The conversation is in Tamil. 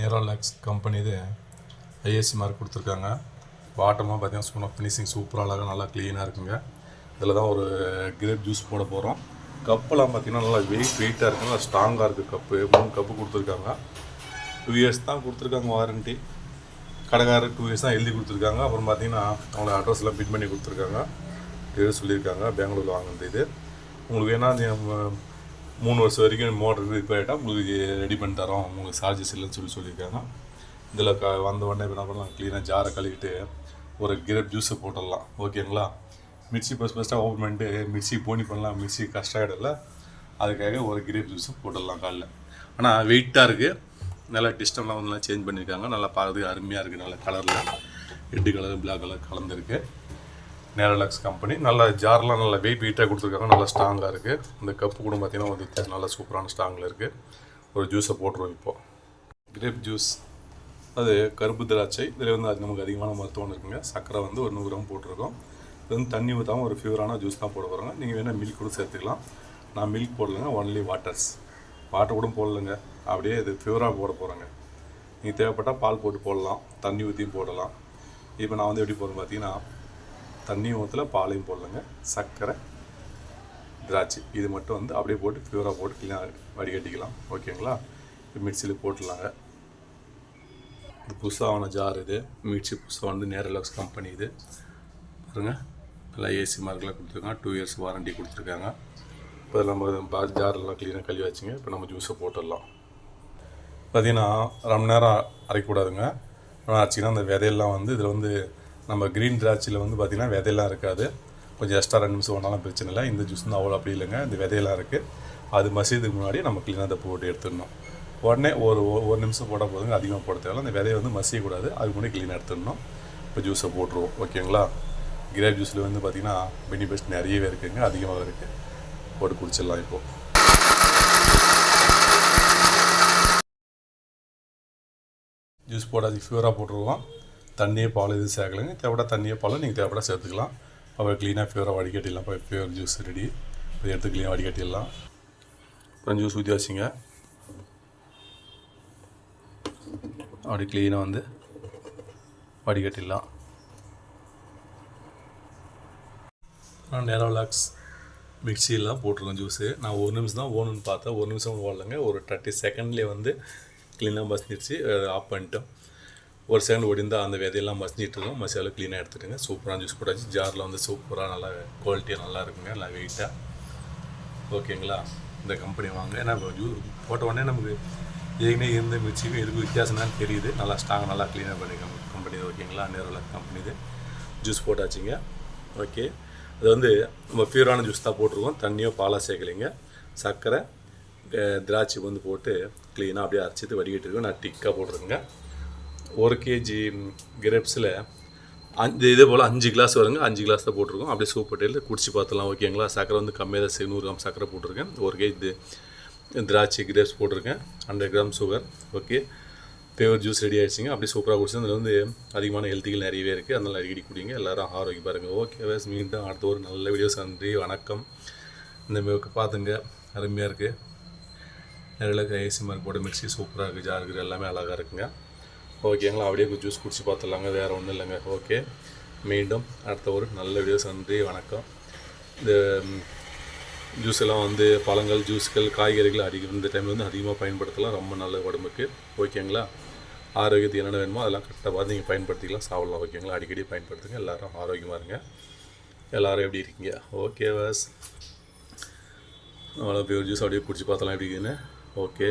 நேரோலாக்ஸ் கம்பெனி இது ஐஎஸ்சி மார்க் கொடுத்துருக்காங்க. பாட்டமாக பார்த்தீங்கன்னா சொன்னால் ஃபினிஷிங் சூப்பராக அழகாக நல்லா க்ளீனாக இருக்குங்க. இதில் தான் ஒரு கிரேப் ஜூஸ் போட போகிறோம் கப்பெல்லாம் பார்த்தீங்கன்னா நல்லா வெயிட் வெயிட்டாக இருக்குது நல்லா ஸ்ட்ராங்காக இருக்குது கப்பு மூணு கப்பு கொடுத்துருக்காங்க. டூ இயர்ஸ் தான் கொடுத்துருக்காங்க வாரண்ட்டி கடைக்காரர் டூ இயர்ஸ் தான் எழுதி கொடுத்துருக்காங்க. அப்புறம் பார்த்தீங்கன்னா அவங்களோட அட்ரஸ்லாம் பிட் பண்ணி கொடுத்துருக்காங்க. இது சொல்லியிருக்காங்க. பெங்களூரில் வாங்கினது இது. உங்களுக்கு வேணால் மூணு வருஷம் வரைக்கும் மோட்டர் ரிப்பேர் ஆகிட்டா உங்களுக்கு ரெடி பண்ணி தரோம். உங்களுக்கு சார்ஜஸ் இல்லைன்னு சொல்லி சொல்லியிருக்காங்க. இதில் க வந்த உடனே என்ன பண்ணலாம்? க்ளீனாக ஜாரை கழுவிட்டு ஒரு கிரேப் ஜூஸை போட்டுடலாம். ஓகேங்களா மிக்ஸி ஃபஸ்ட் ஃபஸ்ட்டாக ஓப்பன் பண்ணிட்டு மிக்சி போனி பண்ணலாம். மிக்சி கஷ்டம் ஆகிடல அதுக்காக ஒரு கிரேப் ஜூஸை போட்டுடலாம் காலைல. ஆனால் வெயிட்டாக இருக்குது நல்லா டிஸ்டம்லாம் வந்து நல்லா சேஞ்ச் பண்ணியிருக்காங்க நல்லா பார்க்கறதுக்கு அருமையாக இருக்குது நல்ல கலரில் ரெட்டு கலர் பிளாக் கலர் கலந்துருக்கு நேரலாக்ஸ் கம்பெனி நல்ல ஜார்லாம் நல்ல வெயிட் வெயிட்டாக கொடுத்துருக்காங்க. நல்லா ஸ்ட்ராங்காக இருக்குது இந்த கப்பு கூட பார்த்தீங்கன்னா ஒரு வித்தியாசம். நல்லா சூப்பரான ஸ்ட்ராங்கில் இருக்குது ஒரு ஜூஸை போட்டுருவோம் இப்போது கிரேப் ஜூஸ் அது கருப்பு திராட்சை. இதில் வந்து அது நமக்கு அதிகமான மருத்துவம் இருக்குங்க. சர்க்கரை வந்து ஒரு நூறு கிராம் போட்டிருக்கோம். இது வந்து தண்ணி ஊற்றாமல் ஒரு ஃபியூரான ஜூஸ் தான் போட போகிறோங்க நீங்கள் வேணால் மில்க் கூட சேர்த்துக்கலாம். நான் மில்க் போடலைங்க. ஒன்லி வாட்டர்ஸ் வாட்டர் கூட போடலைங்க. அப்படியே இது ஃபியூராக போட போகிறேங்க நீங்கள் தேவைப்பட்டால் பால் போட்டு போடலாம். தண்ணி ஊற்றியும் போடலாம். இப்போ நான் வந்து எப்படி போகிறேன் பார்த்தீங்கன்னா தண்ணியும் ஊற்றல பாலையும் போடலங்க. சர்க்கரை திராட்சை. இது மட்டும் வந்து அப்படியே போட்டு ப்யூராக போட்டு க்ளீனாக வடிகட்டிக்கலாம். ஓகேங்களா? மிக்சியில் போட்டுடலாங்க. இது புதுசாக ஆன ஜார் இது. மிக்சி புதுசாக வந்து நேரலாக்ஸ் கம்பெனி இது. பாருங்கள் நல்லா ஏசி மார்க்கெலாம் கொடுத்துருக்காங்க. டூ இயர்ஸ் வாரண்டி கொடுத்துருக்காங்க. இப்போ நம்ம பா ஜாரெல்லாம் க்ளீனாக கழுவி வச்சுங்க. இப்போ நம்ம ஜூஸை போட்டுடலாம். பார்த்தீங்கன்னா ரொம்ப நேரம் அரைக்கக்கூடாதுங்க. ஆனால் அரைச்சிங்கன்னா அந்த விதையெல்லாம் வந்து இதில் வந்து நம்ம க்ரீன் திராட்சையில் வந்து பார்த்திங்கன்னா விதையெல்லாம் இருக்காது. கொஞ்சம் எக்ஸ்ட்ரா ரெண்டு நிமிஷம் ஒன்றாலும் பிரச்சனை இல்லை. இந்த ஜூஸ் வந்து அவ்வளோ அப்படி இல்லைங்க. இந்த விதையெல்லாம் இருக்குது அது மசியதுக்கு முன்னாடி நம்ம க்ளீனாக அதை போட்டு எடுத்துடணும். உடனே ஒரு ஒ- ஒரு நிமிஷம் போட போதுங்க. அதிகமாக போட தேவையில்ல அந்த விதையை வந்து மசியக்கூடாது அதுக்கு முன்னாடி க்ளீனாக எடுத்துடணும். இப்போ ஜூஸை போட்டுருவோம். ஓகேங்களா? கிரேப் ஜூஸில் வந்து பார்த்திங்கன்னா பெனிஃபிட்ஸ் நிறையவே இருக்குங்க. அதிகமாக இருக்குது போட்டு குடிச்சிடலாம் இப்போது ஜூஸ் போடாது ஃபியூராக போட்டுருவோம். தண்ணியே பால் எதுவும் சேர்க்கலைங்க. தேவைப்பட தண்ணியே பால் நீங்கள் தேவைப்பட சேர்த்துக்கலாம். அப்புறம் க்ளீனாக ஃபியூராக வடிகட்டிடலாம். இப்போ ஃபியூர் ஜூஸ் ரெடி இதை எடுத்து க்ளீனாக வடிகட்டிடலாம். அப்புறம் ஜூஸ் ஊற்றி வச்சிங்க அப்படி க்ளீனாக வந்து வடிகட்டிடலாம். நேரோலாக்ஸ் மிக்சியெல்லாம் போட்டிருக்கேன் ஜூஸு நான் ஒரு நிமிஷம் தான் ஓணுன்னு பார்த்தேன். ஒரு நிமிஷம் ஓடலைங்க. ஒரு தேர்ட்டி செகண்ட்லேயே வந்து க்ளீனாக மசிஞ்சிடுச்சு ஆஃப் பண்ணிட்டோம். ஒரு செகண்ட் ஒடிந்தால் அந்த விதையெல்லாம் மசிஞ்சிட்டு இருக்கோம் மசாலா க்ளீனாக எடுத்துட்டுங்க. சூப்பராக ஜூஸ் போட்டாச்சு. ஜாரில் வந்து சூப்பராக நல்லா குவாலிட்டியாக நல்லா இருக்குங்க. நல்லா வெயிட்டாக ஓகேங்களா இந்த கம்பெனி வாங்க. ஏன்னா ஜூஸ் ஜூ போட்ட உடனே நமக்கு ஏற்கனவே இருந்த மிக்சிக்கும் எதுக்கும் வித்தியாசம்னாலும் தெரியுது. நல்லா ஸ்ட்ராங் நல்லா க்ளீனாக பண்ணி கம்பெனி ஓகேங்களா நேரில் கம்பெனி இது. ஜூஸ் போட்டாச்சுங்க. ஓகே அது வந்து நம்ம பியூரான ஜூஸ் தான் போட்டிருக்கோம். தண்ணியோ பாலாக சேர்க்கலைங்க. சர்க்கரை திராட்சை வந்து போட்டு க்ளீனாக அப்படியே அரைச்சிட்டு வடிகட்டிருக்கோம். நான் டிக்காக போட்டிருக்கேங்க. ஒரு கேஜி கிரேப்ஸில் அஞ்சு இதே போல் அஞ்சு கிளாஸ் வருங்க. அஞ்சு கிளாஸ் தான் போட்டிருக்கோம். அப்படியே சூப்பர் டேயில் குடிச்சு பார்த்துலாம் ஓகேங்களா சக்கரை வந்து கம்மியாக தான் நூறு கிராம் சக்கரை போட்டிருக்கேன். ஒரு கேஜி திராட்சை கிரேப்ஸ் போட்டிருக்கேன். Hundred gram sugar okay flavour juice ready ஆயிடுச்சுங்க. அப்படியே சூப்பராக குடிச்சு அதில் வந்து அதிகமான ஹெல்த்திகள் நிறையவே இருக்குது அதனால் அடிக்கடி குடிங்க. எல்லாரும் ஆரோக்கியம் பாருங்கள் ஓகே வேஸ் மீண்டும் அடுத்த ஒரு நல்ல வீடியோஸ் நன்றி வணக்கம். இந்த மேற்கு பார்த்துங்க. அருமையாக இருக்குது நிறைய ஏசி மாதிரி போட்டு மிக்ஸி சூப்பராக இருக்குது ஜாருக்கு எல்லாமே அழகாக இருக்குங்க. ஓகேங்களா அப்படியே ஜூஸ் குடிச்சு பார்த்துடலாங்க. வேறு ஒன்றும் இல்லைங்க. ஓகே மீண்டும் அடுத்த ஒரு நல்ல வீடியோ நன்றி வணக்கம். இந்த ஜூஸ் எல்லாம் வந்து பழங்கள் ஜூஸ்கள் காய்கறிகள் அதிகம் இந்த டைமில் வந்து அதிகமாக பயன்படுத்தலாம். ரொம்ப நல்ல உடம்புக்கு. ஓகேங்களா ஆரோக்கியத்துக்கு என்னென்ன வேணுமோ அதெல்லாம் கரெக்டாக பார்த்து நீங்கள் பயன்படுத்திக்கலாம். சாப்பிடலாம். ஓகேங்களா அடிக்கடி பயன்படுத்துங்க. எல்லோரும் ஆரோக்கியமாக இருங்க. எல்லோரும் எப்படி இருக்கீங்க? ஓகே வாஸ் அவ்வளோ பியூர் ஜூஸ் அப்படியே குடிச்சு பார்த்தலாம் எப்படி இருக்குன்னு ஓகே